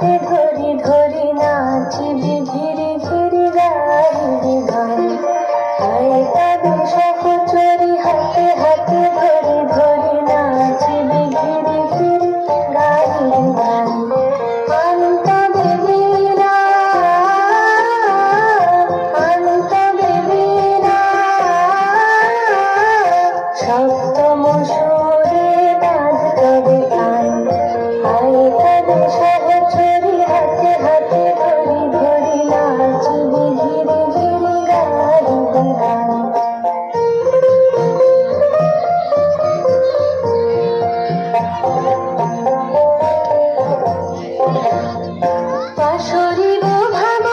হাতে ধরি ধরি নাচিবি, ধীরে ধীরে গাড়ি গান আয় তাদের সহচরি হাতে হাতে ধরি ধরি নাচিবি, ধীরে ধীরে গাড়ি গান অন্ত Oh,